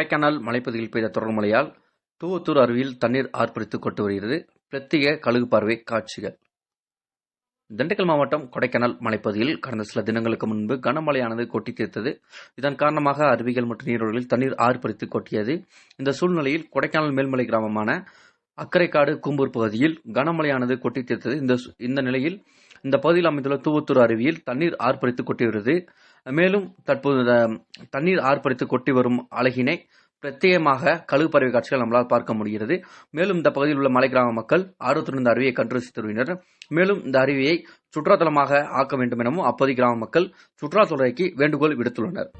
கொடைக்கானல் மலைப்பகுதியில் பெய்த தொடர் மழையால் தூவத்தூர் அருவியில் தண்ணீர் ஆர்ப்பரித்து கொட்டு வருகிறது. பிரத்யேக கழுகு பார்வை காட்சிகள். திண்டுக்கல் மாவட்டம் கொடைக்கானல் மலைப்பகுதியில் கடந்த சில தினங்களுக்கு முன்பு கனமழையானது கொட்டி தீர்த்தது இதன் காரணமாக அருவிகள் மற்றும் நீரோடுகளில் தண்ணீர் ஆர்ப்பரித்து கொட்டியது. இந்த சூழ்நிலையில் கொடைக்கானல் மேல்மலை கிராமமான அக்கரைக்காடு கூம்பூர் பகுதியில் கனமழையானது கொட்டி தீர்த்தது இந்த இந்த நிலையில் இந்த பகுதியில் அமைந்துள்ள தூவத்தூர் அருவியில் தண்ணீர் ஆர்ப்பரித்து கொட்டி வருகிறது மேலும் தற்போது தண்ணீர் ஆர்ப்பரித்து கொட்டி வரும் அழகினை பிரத்யேகமாக கழுகு பறவை காட்சிகள் நம்மளால் பார்க்க முடிகிறது. மேலும் இந்த பகுதியில் உள்ள மலை கிராம மக்கள் ஆர்வத்துடன் இந்த அருவியை கண்டு ரசித்து வருகின்றனர் மேலும் இந்த அருவியை சுற்றுலாத்தலமாக ஆக்க வேண்டும் எனவும் அப்போதைய கிராம மக்கள் சுற்றுலாத்துறைக்கு வேண்டுகோள் விடுத்துள்ளனர்.